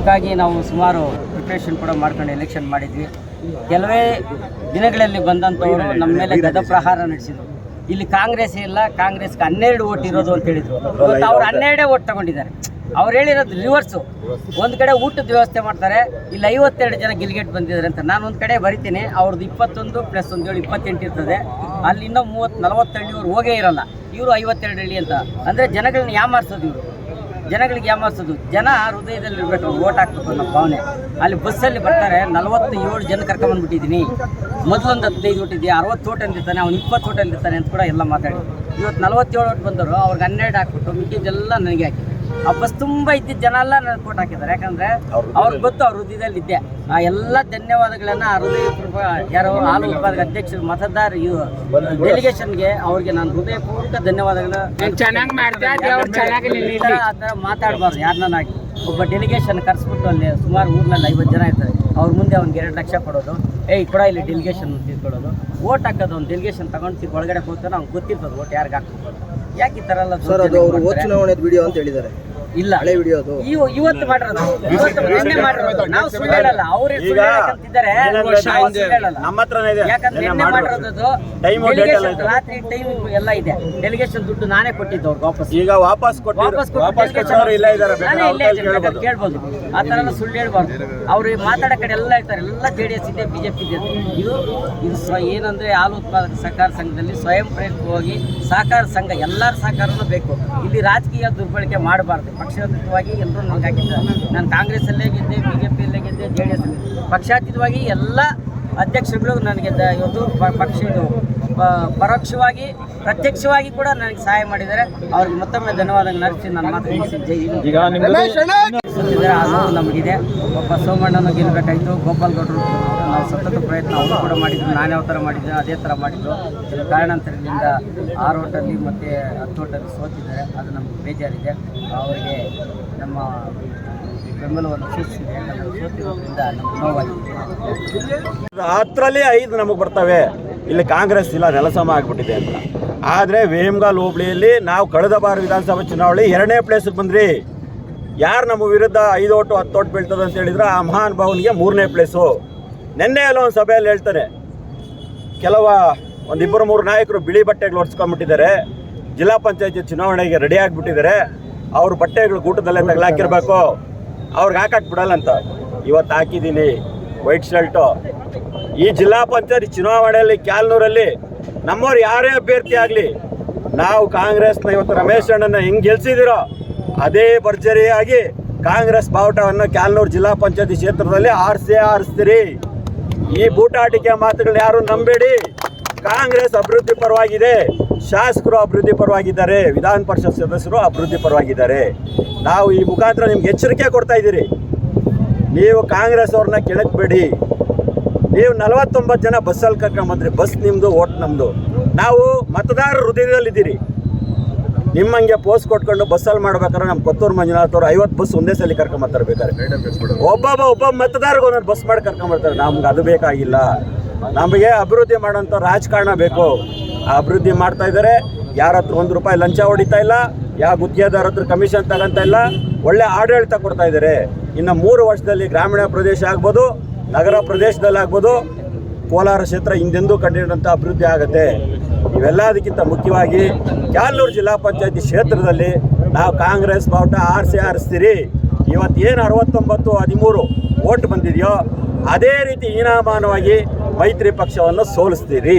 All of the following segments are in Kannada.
ಅದಕ್ಕಾಗಿ ನಾವು ಸುಮಾರು ಪ್ರಿಪ್ರೇಷನ್ ಕೂಡ ಮಾಡ್ಕೊಂಡು ಎಲೆಕ್ಷನ್ ಮಾಡಿದ್ವಿ. ಕೆಲವೇ ದಿನಗಳಲ್ಲಿ ಬಂದಂಥವರು ನಮ್ಮ ಮೇಲೆ ಗದಪ್ರಹಾರ ನಡೆಸಿದ್ರು. ಇಲ್ಲಿ ಕಾಂಗ್ರೆಸ್ ಇಲ್ಲ, ಕಾಂಗ್ರೆಸ್ಗೆ ಹನ್ನೆರಡು ಓಟ್ ಇರೋದು ಅಂತ ಹೇಳಿದರು. ಇವತ್ತು ಅವ್ರು ಹನ್ನೆರಡೇ ಓಟ್ ತಗೊಂಡಿದ್ದಾರೆ. ಅವ್ರು ಹೇಳಿರೋದು ರಿವರ್ಸು ಒಂದು ಕಡೆ ಊಟದ ವ್ಯವಸ್ಥೆ ಮಾಡ್ತಾರೆ, ಇಲ್ಲಿ ಐವತ್ತೆರಡು ಜನ ಗಿಲ್ಗೆಟ್ ಬಂದಿದ್ದಾರೆ ಅಂತ. ನಾನು ಒಂದು ಕಡೆ ಬರಿತೀನಿ ಅವ್ರದ್ದು ಇಪ್ಪತ್ತೊಂದು ಪ್ಲಸ್ ಒಂದು ಏಳು ಇಪ್ಪತ್ತೆಂಟು ಇರ್ತದೆ. ಅಲ್ಲಿ ಇನ್ನೂ ಮೂವತ್ತು ನಲವತ್ತು ಹಳ್ಳಿಯವ್ರು ಹೋಗೇ ಇರಲ್ಲ. ಇವರು ಐವತ್ತೆರಡು ಹಳ್ಳಿ ಅಂತ. ಅಂದರೆ ಜನಗಳನ್ನ ಯಾಮಾರಿಸೋದು ಇವರು? ಜನಗಳಿಗೆ ಯಾಮಾರಿಸೋದು ಜನ ಹೃದಯದಲ್ಲಿ ಇರಬೇಕು ಓಟ್ ಹಾಕ್ಬೇಕು ಅನ್ನೋ ಭಾವನೆ. ಅಲ್ಲಿ ಬಸ್ಸಲ್ಲಿ ಬರ್ತಾರೆ ನಲವತ್ತು ಏಳು ಜನ ಕರ್ಕೊಂಬಂದ್ಬಿಟ್ಟಿದ್ದೀನಿ ಮೊದಲೊಂದು ಹದಿನೈದು ಓಟ್ ಅರವತ್ತು ಓಟ್ ಅಂದಿರ್ತಾನೆ ಅವ್ನು ಇಪ್ಪತ್ತು ಓಟ್ ಅಂದಿರ್ತಾನೆ ಅಂತ ಕೂಡ ಎಲ್ಲ ಮಾತಾಡಿ. ಇವತ್ತು ನಲವತ್ತೇಳು ಓಟ್ ಬಂದರು ಅವ್ರಿಗೆ ಹನ್ನೆರಡು ಹಾಕ್ಬಿಟ್ಟು ಮಿಕ್ಕಿದ್ದೆಲ್ಲ ನನಗೆ ಹಾಕಿ. ಆ ತುಂಬಾ ತುಂಬ ಇದ್ದಿದ್ದ ಜನ ಎಲ್ಲ ನನಗೆ ಫೋಟೋ ಹಾಕಿದ್ದಾರೆ. ಯಾಕಂದ್ರೆ ಅವ್ರಿಗೆ ಗೊತ್ತು ಅವ್ರ ಹೃದಯದಲ್ಲಿ ಇದ್ದೆ ಆ ಎಲ್ಲ ಧನ್ಯವಾದಗಳನ್ನ ಆ ಹೃದಯಪೂರ್ವಕ ಯಾರೋ ಹಾಲು ಉತ್ಪಾದಕ ಅಧ್ಯಕ್ಷರು ಮತದಾರ ಡೆಲಿಗೇಷನ್ಗೆ ಅವ್ರಿಗೆ ನಾನು ಹೃದಯಪೂರ್ವಕ ಧನ್ಯವಾದಗಳು ಮಾತಾಡಬಾರ್ದು ಯಾರನ್ನಾಗಿ ಒಬ್ಬ ಡೆಲಿಗೇಷನ್ ಕರೆಸ್ಬಿಟ್ಟು ಅಲ್ಲಿ ಸುಮಾರು ಊರ್ನಲ್ಲಿ ಐವತ್ತು ಜನ ಇರ್ತಾರೆ. ಅವ್ರ ಮುಂದೆ ಅವ್ನಿಗೆ ಎರಡು ಲಕ್ಷ ಕೊಡೋದು. ಏಯ್ ಕೂಡ ಇಲ್ಲಿ ಡೆಲಿಗೇಷನ್ ತಿಳ್ಕೊಳ್ಳೋದು. ಓಟ್ ಹಾಕೋದು ಅವ್ನು ಡೆಲಿಗೇಷನ್ ತಗೊಂಡು ಒಳಗಡೆ ಹೋಗ್ತಾನೆ ಅವ್ನಿಗೆ ಗೊತ್ತಿರ್ತದೆ ಓಟ್ ಯಾರಿಗೆ ಹಾಕ್ಬೇಕು ಯಾಕೆ ಈ ಥರ ಎಲ್ಲ ಸರ್ ಅದು ಅವರು ಹೋದ ಚುನಾವಣೆದ ವಿಡಿಯೋ ಅಂತ ಹೇಳಿದ್ದಾರೆ. ಇಲ್ಲ. ಹಳೆ ವಿಡಿಯೋ ಅದು ಇವು ಇವತ್ತು ಮಾಡಿರೋದು ಇವತ್ತು ನಿನ್ನೆ ಮಾಡಿರೋದು. ನಾವು ಸುಳ್ಳು ಹೇಳಲ್ಲ. ಅವ್ರು ಸುಳ್ಳು ಹೇಳಕ್ಕಂತಿದ್ದಾರೆ. ನಾವು ಸುಳ್ಳು ಹೇಳಲ್ಲ. ನಮ್ಮ ಹತ್ರನೇ ಇದೆ. ಯಾಕಂದ್ರೆ ನಿನ್ನೆ ಮಾಡಿರೋದು. ಟೈಮ್ ರಾತ್ರಿ ಟೈಮ್ ಎಲ್ಲ ಇದೆ. ಡೆಲಿಗೇಷನ್ ದುಡ್ಡು ನಾನೇ ಕೊಟ್ಟಿದ್ದು ಅವ್ರಿಗೆ ವಾಪಸ್. ಈಗ ವಾಪಸ್ ಕೊಟ್ಟು ವಾಪಸ್ ವಾಪಸ್ delegation ಇಲ್ಲ ಇದ್ದಾರೆ ನಾನೇ ಇಲ್ಲೇ ಇದ್ದೀನಿ, ಬೇಕಾದ್ರೆ ಕೇಳ್ಬೋದು. ಆ ಥರ ಎಲ್ಲ ಸುಳ್ಳು ಹೇಳ್ಬಾರ್ದು. ಅವ್ರು ಮಾತಾಡೋ ಕಡೆ ಎಲ್ಲ ಇರ್ತಾರೆ ಎಲ್ಲ ಜೆ ಡಿ ಎಸ್ ಇದೆ ಬಿ ಜೆ ಪಿ ಇದೆ ಇದು ಇದು ಸ್ವ ಏನಂದ್ರೆ ಹಾಲು ಉತ್ಪಾದಕ ಸಹಕಾರ ಸಂಘದಲ್ಲಿ ಸ್ವಯಂ ಪ್ರೇರಿತವಾಗಿ ಸಹಕಾರ ಸಂಘ ಎಲ್ಲರ ಸಹಕಾರನೂ ಬೇಕು. ಇಲ್ಲಿ ರಾಜಕೀಯ ದುರ್ಬಳಕೆ ಮಾಡಬಾರ್ದು. ಪಕ್ಷಾತೀತವಾಗಿ ಎಲ್ಲರೂ ನನಗೆ ಹಾಕಿದ್ದಾರೆ ನಾನು ಕಾಂಗ್ರೆಸ್ಸಲ್ಲೇ ಗೆದ್ದೆ ಬಿ ಜೆ ಪಿಯಲ್ಲೇ ಗೆದ್ದೆ ಜೆ ಡಿ ಎಸ್ ಪಕ್ಷಾತೀತವಾಗಿ ಎಲ್ಲ ಅಧ್ಯಕ್ಷರುಗಳು ನನಗೆ ದ- ಇವತ್ತು ಪ- ಪಕ್ಷ ಇದು ಪರೋಕ್ಷವಾಗಿ ಪ್ರತ್ಯಕ್ಷವಾಗಿ ಕೂಡ ನನಗೆ ಸಹಾಯ ಮಾಡಿದ್ದಾರೆ. ಅವ್ರಿಗೆ ಮತ್ತೊಮ್ಮೆ ಧನ್ಯವಾದಗಳು ನಡೆಸಿ ನನ್ನ ಮಾತು ನಮಗಿದೆ. ಒಬ್ಬ ಸೋಮಣ್ಣನ ಗೆಲ್ಲಬೇಕಾಯ್ತು. ಗೋಪಾಲ್ ಗೌಡರು ನಾವು ಸತತ ಪ್ರಯತ್ನ ಅವರು ಕೂಡ ಮಾಡಿದ್ರು. ನಾನು ಯಾವ ಥರ ಮಾಡಿದ್ದೆ, ಅದೇ ಥರ ಮಾಡಿದ್ರು. ಕಾರಣಾಂತರದಿಂದ ಆರು ಓಟಲ್ಲಿ ಮತ್ತು ಹತ್ತು ಓಟಲ್ಲಿ ಸೋತಿದ್ದಾರೆ. ಅದು ನಮಗೆ ಬೇಜಾರಿದೆ. ಅವರಿಗೆ ನಮ್ಮ ಬೆಂಬಲವನ್ನು ಸೂಚಿಸಿದೆ. ಯಾಕಂದರೆ ಸೋತಿರೋದ್ರಿಂದ ನಮ್ಗೆ ನೋವಾಗಿದೆ. ಹತ್ತರಲ್ಲಿ ಐದು ನಮಗೆ ಬರ್ತವೆ. ಇಲ್ಲಿ ಕಾಂಗ್ರೆಸ್ ಇಲ್ಲ, ನೆಲಸಮ ಆಗಿಬಿಟ್ಟಿದೆ ಅಂತ. ಆದರೆ ವೇಮ್ಗಾಲ್ ಹೋಬಳಿಯಲ್ಲಿ ನಾವು ಕಳೆದ ಬಾರಿ ವಿಧಾನಸಭಾ ಚುನಾವಣೆ ಎರಡನೇ ಪ್ಲೇಸಿಗೆ ಬಂದ್ರಿ ಯಾರು ನಮ್ಮ ವಿರುದ್ಧ ಐದು ಓಟು, ಹತ್ತು ಓಟು ಬೀಳ್ತದೆ ಅಂತ ಹೇಳಿದ್ರೆ ಆ ಮಹಾನ್ ಭಾವನಿಗೆ ಮೂರನೇ ಪ್ಲೇಸು ನಿನ್ನೆ ಎಲ್ಲ ಒಂದು ಸಭೆಯಲ್ಲಿ ಹೇಳ್ತಾರೆ. ಕೆಲವ ಒಂದಿಬ್ಬರು ಮೂರು ನಾಯಕರು ಬಿಳಿ ಬಟ್ಟೆಗಳು ಹೊಡ್ಸ್ಕೊಂಡ್ಬಿಟ್ಟಿದ್ದಾರೆ ಜಿಲ್ಲಾ ಪಂಚಾಯತಿ ಚುನಾವಣೆಗೆ ರೆಡಿ ಆಗಿಬಿಟ್ಟಿದ್ದಾರೆ. ಅವ್ರ ಬಟ್ಟೆಗಳು ಗೂಟದಲ್ಲೇ ತಗಲಾಕಿರ್ಬೇಕು ಅವ್ರಿಗೆ ಹಾಕಕ್ಕೆ ಬಿಡಲ್ಲ ಅಂತ. ಇವತ್ತು ಹಾಕಿದ್ದೀನಿ ವೈಟ್ ಶರ್ಟು. ಈ ಜಿಲ್ಲಾ ಪಂಚಾಯತ್ ಚುನಾವಣೆಯಲ್ಲಿ ಕ್ಯಾಲ್ನೂರಲ್ಲಿ ನಮ್ಮವ್ರು ಯಾರೇ ಅಭ್ಯರ್ಥಿ ಆಗಲಿ, ನಾವು ಕಾಂಗ್ರೆಸ್ನ ಇವತ್ತು ರಮೇಶ್ ಅಣ್ಣನ ಹೆಂಗೆ ಗೆಲ್ಸಿದಿರೋ ಅದೇ ಭರ್ಜರಿಯಾಗಿ ಕಾಂಗ್ರೆಸ್ ಬಾವುಟವನ್ನು ಕ್ಯಾಲ್ನೂರು ಜಿಲ್ಲಾ ಪಂಚಾಯತಿ ಕ್ಷೇತ್ರದಲ್ಲಿ ಆರಿಸೇ ಆರಿಸ್ತೀರಿ. ಈ ಬೂಟಾಟಿಕೆ ಮಾತುಗಳನ್ನ ಯಾರು ನಂಬೇಡಿ? ಕಾಂಗ್ರೆಸ್ ಅಭಿವೃದ್ಧಿ ಪರವಾಗಿದೆ, ಶಾಸಕರು ಅಭಿವೃದ್ಧಿ ಪರವಾಗಿದ್ದಾರೆ, ವಿಧಾನ ಪರಿಷತ್ ಸದಸ್ಯರು ಅಭಿವೃದ್ಧಿ ಪರವಾಗಿದ್ದಾರೆ. ನಾವು ಈ ಮುಖಾಂತರ ನಿಮ್ಗೆ ಎಚ್ಚರಿಕೆ ಕೊಡ್ತಾ ಇದ್ದೀರಿ. ನೀವು ಕಾಂಗ್ರೆಸ್ ಅವ್ರನ್ನ ಕೆಳಕ್ಬೇಡಿ ನೀವು ನಲವತ್ತೊಂಬತ್ತು ಜನ ಬಸ್ಸಲ್ಲಿ ಕರ್ಕೊಂಬಂದ್ರಿ ಬಸ್ ನಿಮ್ಮದು ಓಟ್ ನಮ್ಮದು ನಾವು ಮತದಾರರ ಹೃದಯದಲ್ಲಿದ್ದೀರಿ. ನಿಮ್ಮಂಗೆ ಪೋಸ್ಟ್ ಕೊಟ್ಕೊಂಡು ಬಸ್ಸಲ್ಲಿ ಮಾಡ್ಬೇಕಾದ್ರೆ ನಮ್ಮ ಕೊತ್ತೂರು ಮಂಜುನಾಥ್ ಅವರು ಐವತ್ತು ಬಸ್ ಒಂದೇ ಸಲ ಕರ್ಕೊಂಬರ್ತಾರೆ ಬೇಕಾರೆ ಒಬ್ಬೊಬ್ಬ ಒಬ್ಬ ಮತದಾರರಿಗೆ ಒಂದೊಂದು ಬಸ್ ಮಾಡಿ ಕರ್ಕೊಂಬರ್ತಾರೆ. ನಮ್ಗೆ ಅದು ಬೇಕಾಗಿಲ್ಲ. ನಮಗೆ ಅಭಿವೃದ್ಧಿ ಮಾಡೋಂಥ ರಾಜಕಾರಣ ಬೇಕು. ಅಭಿವೃದ್ಧಿ ಮಾಡ್ತಾ ಇದ್ದಾರೆ ಯಾರ ಹತ್ರ ಒಂದು ರೂಪಾಯಿ ಲಂಚ ಹೊಡಿತಾ ಇಲ್ಲ ಯಾವ ಗುತ್ತಿಗೆದಾರ ಹತ್ರ ಕಮಿಷನ್ ತಗೊಂತ ಇಲ್ಲ, ಒಳ್ಳೆ ಆಡಳಿತ ಕೊಡ್ತಾ ಇದ್ದಾರೆ ಇನ್ನು ಮೂರು ವರ್ಷದಲ್ಲಿ ಗ್ರಾಮೀಣ ಪ್ರದೇಶ ಆಗ್ಬೋದು, ನಗರ ಪ್ರದೇಶದಲ್ಲಿ ಆಗ್ಬೋದು ಕೋಲಾರ ಕ್ಷೇತ್ರ ಹಿಂದೆಂದೂ ಕಂಡಿರುವಂಥ ಅಭಿವೃದ್ಧಿ ಆಗುತ್ತೆ. ಇವೆಲ್ಲದಕ್ಕಿಂತ ಮುಖ್ಯವಾಗಿ ಕ್ಯಾಲೂರು ಜಿಲ್ಲಾ ಪಂಚಾಯತಿ ಕ್ಷೇತ್ರದಲ್ಲಿ ನಾವು ಕಾಂಗ್ರೆಸ್ ಬಾವುಟ ಆರಿಸಿ ಆರಿಸ್ತೀರಿ. ಇವತ್ತು ಏನು ಅರವತ್ತೊಂಬತ್ತು ಹದಿಮೂರು ಓಟ್ ಬಂದಿದೆಯೋ ಅದೇ ರೀತಿ ಹೀನಾಮಾನವಾಗಿ ಮೈತ್ರಿ ಪಕ್ಷವನ್ನು ಸೋಲಿಸ್ತೀರಿ.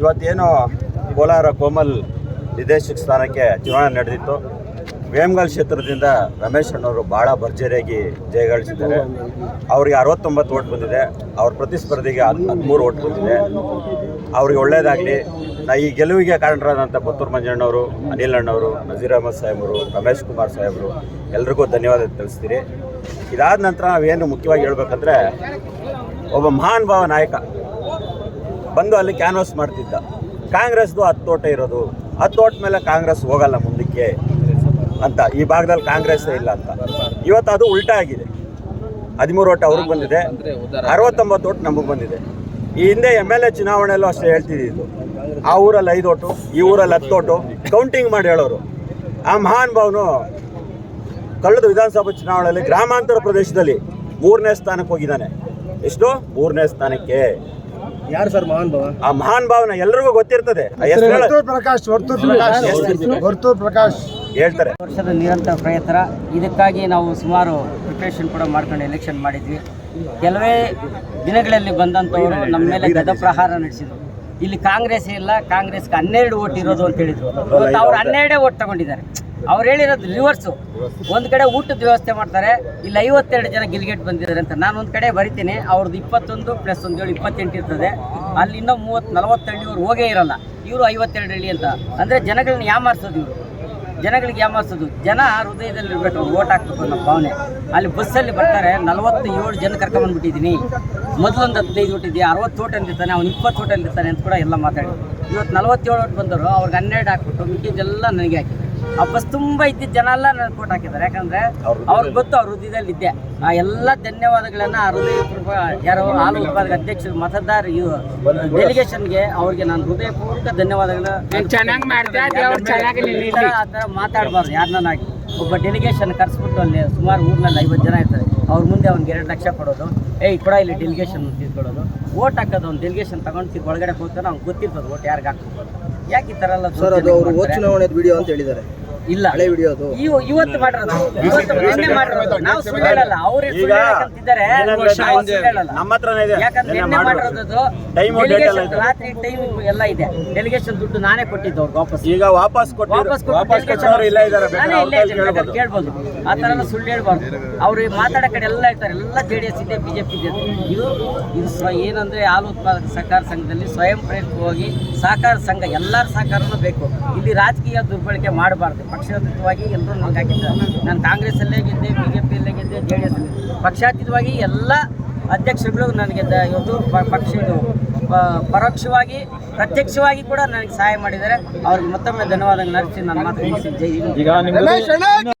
ಇವತ್ತೇನು ಕೋಲಾರ ಕೋಮಲ್ ನಿರ್ದೇಶಕ ಸ್ಥಾನಕ್ಕೆ ಚುನಾವಣೆ ನಡೆದಿತ್ತು. ವೇಮಗಲ್ ಕ್ಷೇತ್ರದಿಂದ ರಮೇಶ್ ಅಣ್ಣವರು ಭಾಳ ಭರ್ಜರಿಯಾಗಿ ಜಯಗಳಿಸಿದ್ದಾರೆ. ಅವರಿಗೆ ಅರವತ್ತೊಂಬತ್ತು ಓಟ್ ಬಂದಿದೆ. ಅವ್ರ ಪ್ರತಿಸ್ಪರ್ಧಿಗೆ ಹದ್, ಹದಿಮೂರು ಓಟ್ ಬಂದಿದೆ. ಅವ್ರಿಗೆ ಒಳ್ಳೆಯದಾಗಲಿ ನಾ ಈ ಗೆಲುವಿಗೆ ಕಾರಣರಾದಂಥ ಪುತ್ತೂರು ಮಂಜಣ್ಣವರು, ಅನಿಲ್ ಅಣ್ಣವರು, ನಜೀರ್ ಅಹಮದ್ ಸಾಹೇಬರು, ರಮೇಶ್ ಕುಮಾರ್ ಸಾಹೇಬರು ಎಲ್ರಿಗೂ ಧನ್ಯವಾದ ತಿಳಿಸ್ತೀರಿ. ಇದಾದ ನಂತರ ನಾವೇನು ಮುಖ್ಯವಾಗಿ ಹೇಳ್ಬೇಕಂದ್ರೆ, ಒಬ್ಬ ಮಹಾನ್ ಭಾವ ನಾಯಕ ಬಂದು ಅಲ್ಲಿ ಕ್ಯಾನ್ವಾಸ್ ಮಾಡ್ತಿದ್ದ. ಕಾಂಗ್ರೆಸ್ದು ಹತ್ತು ತೋಟ ಇರೋದು. ಹತ್ತು ತೋಟ ಮೇಲೆ ಕಾಂಗ್ರೆಸ್ ಹೋಗಲ್ಲ ಮುಂದಕ್ಕೆ ಅಂತ. ಈ ಭಾಗದಲ್ಲಿ ಕಾಂಗ್ರೆಸ್ ಇಲ್ಲ ಅಂತ. ಇವತ್ತು ಅದು ಉಲ್ಟಾ ಆಗಿದೆ. ಹದಿಮೂರು ಓಟ್ ಅವ್ರಿಗೆ ಬಂದಿದೆ. ಅರವತ್ತೊಂಬತ್ತು ಓಟ್ ನಮಗೆ ಬಂದಿದೆ. ಈ ಹಿಂದೆ ಎಂ ಎಲ್ ಎ ಚುನಾವಣೆಯಲ್ಲೂ ಅಷ್ಟೇ ಹೇಳ್ತಿದ್ದು ಆ ಊರಲ್ಲಿ ಐದು ಓಟು ಈ ಊರಲ್ಲಿ ಹತ್ತು ಓಟು ಕೌಂಟಿಂಗ್ ಮಾಡಿ ಹೇಳೋರು. ಆ ಮಹಾನ್ ಭಾವನು ಕಳೆದ ವಿಧಾನಸಭಾ ಚುನಾವಣೆಯಲ್ಲಿ ಗ್ರಾಮಾಂತರ ಪ್ರದೇಶದಲ್ಲಿ ಮೂರನೇ ಸ್ಥಾನಕ್ಕೆ ಹೋಗಿದ್ದಾನೆ. ಎಷ್ಟು? ಮೂರನೇ ಸ್ಥಾನಕ್ಕೆ. ಯಾರು ಸರ್ ಮಹಾನ್ ಭಾವ? ಆ ಮಹಾನ್ ಭಾವನ ಎಲ್ರಿಗೂ ಗೊತ್ತಿರ್ತದೆ. ಆ ಹೆಸ್ರು ಹೇಳ- ಪ್ರಕಾಶ್ ವರ್ತೂರ್ ಪ್ರಕಾಶ್. ವರ್ತೂರ್ ಪ್ರಕಾಶ್. ಹೇಳ್ತಾರೆ. ವರ್ಷದ ನಿರಂತರ ಪ್ರಯತ್ನ. ಇದಕ್ಕಾಗಿ ನಾವು ಸುಮಾರು ಪ್ರಿಪ್ರೇಷನ್ ಕೂಡ ಮಾಡ್ಕೊಂಡು ಎಲೆಕ್ಷನ್ ಮಾಡಿದ್ವಿ. ಕೆಲವೇ ದಿನಗಳಲ್ಲಿ ಬಂದಂಥವರು ನಮ್ಮ ಮೇಲೆ ಗದಪ್ರಹಾರ ನಡೆಸಿದ್ರು. ಇಲ್ಲಿ ಕಾಂಗ್ರೆಸ್ ಇಲ್ಲ ಕಾಂಗ್ರೆಸ್ಗೆ ಹನ್ನೆರಡು ಓಟ್ ಇರೋದು ಅಂತ ಹೇಳಿದ್ರು. ಇವತ್ತು ಅವ್ರು ಹನ್ನೆರಡೇ ಓಟ್ ತಗೊಂಡಿದ್ದಾರೆ. ಅವ್ರು ಹೇಳಿರೋದು ರಿವರ್ಸು ಒಂದು ಕಡೆ ಊಟದ ವ್ಯವಸ್ಥೆ ಮಾಡ್ತಾರೆ ಇಲ್ಲಿ ಐವತ್ತೆರಡು ಜನ ಗಿಲ್ಗೇಟ್ ಬಂದಿದ್ದಾರೆ ಅಂತ. ನಾನು ಒಂದು ಕಡೆ ಬರಿತೀನಿ ಅವ್ರದ್ದು ಇಪ್ಪತ್ತೊಂದು ಪ್ಲಸ್ ಒಂದು ಏಳು ಇಪ್ಪತ್ತೆಂಟು ಇರ್ತದೆ. ಅಲ್ಲಿ ಇನ್ನೂ ಮೂವತ್ತು ನಲವತ್ತು ಹಳ್ಳಿಯವ್ರು ಹೋಗೇ ಇರಲ್ಲ. ಇವರು ಐವತ್ತೆರಡು ಹಳ್ಳಿ ಅಂತ. ಅಂದರೆ ಜನಗಳನ್ನ ಯಾಮಾರಿಸೋದು ಇವರು? ಜನಗಳಿಗೆ ಯಾಮಾರಿಸೋದು? ಜನ ಹೃದಯದಲ್ಲಿ ಇರಬೇಕು ಓಟ್ ಹಾಕ್ಬೇಕು ಅನ್ನೋ ಭಾವನೆ. ಅಲ್ಲಿ ಬಸ್ಸಲ್ಲಿ ಬರ್ತಾರೆ ನಲವತ್ತು ಏಳು ಜನ ಕರ್ಕೊಂಬಂದ್ಬಿಟ್ಟಿದ್ದೀನಿ ಮೊದಲೊಂದು ಹದಿನೈದು ಓಟ್ ಇದೆಯಾ ಅರವತ್ತು ಓಟ್ ಅಂದಿರ್ತಾನೆ ಅವ್ನು ಇಪ್ಪತ್ತು ಓಟ್ ಅಂದಿರ್ತಾನೆ ಅಂತ ಕೂಡ ಎಲ್ಲ ಮಾತಾಡಿ. ಇವತ್ತು ನಲವತ್ತೇಳು ಓಟ್ ಬಂದರು ಅವ್ರಿಗೆ ಹನ್ನೆರಡು ಹಾಕ್ಬಿಟ್ಟು ಮಿಕ್ಕಿದ್ದೆಲ್ಲ ನನಗೆ ಹಾಕಿದ್ದಾರೆ ಆ ತುಂಬಾ ತುಂಬ ಇದ್ದಿದ್ದ ಜನ ಎಲ್ಲ ನನಗೆ ವೋಟ್ ಹಾಕಿದ್ದಾರೆ. ಯಾಕಂದ್ರೆ ಅವ್ರಿಗೆ ಗೊತ್ತು ಅವ್ರ ಹೃದಯದಲ್ಲಿ ಇದ್ದೆ. ಆ ಎಲ್ಲ ಧನ್ಯವಾದಗಳನ್ನ ಆ ಹೃದಯಪೂರ್ವಕ ಯಾರೋ ಹಾಲು ಉತ್ಪಾದಕ ಅಧ್ಯಕ್ಷರು ಮತದಾರ ಡೆಲಿಗೇಷನ್ಗೆ ಅವ್ರಿಗೆ ನಾನು ಹೃದಯಪೂರ್ವಕ ಧನ್ಯವಾದಗಳನ್ನ ಆ ಥರ ಮಾತಾಡಬಾರ್ದು ಯಾರನ್ನಾಗಿ ಒಬ್ಬ ಡೆಲಿಗೇಷನ್ ಕರೆಸ್ಬಿಟ್ಟು ಅಲ್ಲಿ ಸುಮಾರು ಊರ್ನಲ್ಲಿ ಐವತ್ತು ಜನ ಇರ್ತಾರೆ. ಅವ್ರ ಮುಂದೆ ಅವ್ನಿಗೆ ಎರಡು ಲಕ್ಷ ಕೊಡೋದು. ಏಯ್ ಕೂಡ ಇಲ್ಲಿ ಡೆಲಿಗೇಷನ್ ತಿಳ್ಕೊಳ್ಳೋದು. ವೋಟ್ ಹಾಕೋದು ಅವ್ನು ಡೆಲಿಗೇಷನ್ ತಗೊಂಡು ತಿರ್ಗಿ ಒಳಗಡೆ ಹೋಗ್ತಾನೆ ಅವ್ನು ಗೊತ್ತಿರ್ತದೆ ವೋಟ್ ಯಾರಿಗೆ ಹಾಕ್ಬೇಕು ಯಾಕೆ ಈ ಥರ ಎಲ್ಲ ಸರ್ ಅದು ಅವರು ಚುನಾವಣೆ ವಿಡಿಯೋ ಅಂತ ಹೇಳಿದ್ದಾರೆ. ಇಲ್ಲ. ಹಳೆ ವಿಡಿಯೋ ಅದು ಇವ ಇವತ್ತು ಮಾಡಿರೋದು ಇವತ್ತು ನಿನ್ನೆ ಮಾಡಿರೋದು ನಾವು ಸುಳ್ಳು ಹೇಳಲ್ಲ. ಅವ್ರೇ ಸುಳ್ಳು ಹೇಳಕ್ಕಂತಿದ್ದಾರೆ ನಮ್ಮ ಹತ್ರನೇ ಇದೆ. ಯಾಕಂದ್ರೆ ನಿನ್ನೆ ಮಾಡಿರೋದು ಇದೆ. ರಾತ್ರಿ ಟೈಮ್ ಎಲ್ಲ ಇದೆ. ಡೆಲಿಗೇಷನ್ ದುಡ್ಡು ನಾನೇ ಕೊಟ್ಟಿದ್ದು ಅವ್ರಿಗೆ ವಾಪಸ್. ಈಗ ವಾಪಸ್ ಕೊಟ್ಟು ವಾಪಸ್ ವಾಪಸ್ ಕೊಟ್ಟವರು ಇಲ್ಲ ಇದ್ದಾರೆ ನಾನೇ ಇಲ್ಲೇ ಇದ್ದೀನಿ, ಕೇಳ್ಬೋದು. ಆ ಥರ ಎಲ್ಲ ಸುಳ್ಳು ಹೇಳ್ಬಾರ್ದು. ಅವ್ರು ಮಾತಾಡೋ ಕಡೆ ಎಲ್ಲ ಹೇಳ್ತಾರೆ ಎಲ್ಲ ಜೆ ಡಿ ಎಸ್ ಇದೆ ಬಿ ಜೆ ಪಿ ಇದೆ ಇದು ಇದು ಸ್ವ ಏನಂದ್ರೆ ಹಾಲು ಉತ್ಪಾದಕ ಸಹಕಾರ ಸಂಘದಲ್ಲಿ ಸ್ವಯಂ ಪ್ರೇರಿತವಾಗಿ ಸಹಕಾರ ಸಂಘ ಎಲ್ಲರ ಸಹಕಾರನೂ ಬೇಕು. ಇಲ್ಲಿ ರಾಜಕೀಯ ದುರ್ಬಳಕೆ ಮಾಡಬಾರ್ದು. ಪಕ್ಷಾತೀತವಾಗಿ ಎಲ್ಲರೂ ನನಗೆ ಹಾಕಿದ್ದಾರೆ ನಾನು ಕಾಂಗ್ರೆಸ್ಸಲ್ಲೇ ಗೆದ್ದೆ ಬಿ ಜೆ ಪಿಯಲ್ಲೇ ಗೆದ್ದೆ ಜೆ ಡಿ ಎಸ್ ಪಕ್ಷಾತೀತವಾಗಿ ಎಲ್ಲ ಅಧ್ಯಕ್ಷರುಗಳು ನನಗೆ ದ- ಇವತ್ತು ಪಕ್ಷ ಇದು ಪರೋಕ್ಷವಾಗಿ ಪ್ರತ್ಯಕ್ಷವಾಗಿ ಕೂಡ ನನಗೆ ಸಹಾಯ ಮಾಡಿದ್ದಾರೆ. ಅವ್ರಿಗೆ ಮತ್ತೊಮ್ಮೆ ಧನ್ಯವಾದಗಳು ಅರ್ಪಿಸಿ ನನ್ನ ಮಾತು ಮುಗಿಸಿ. ಜೈ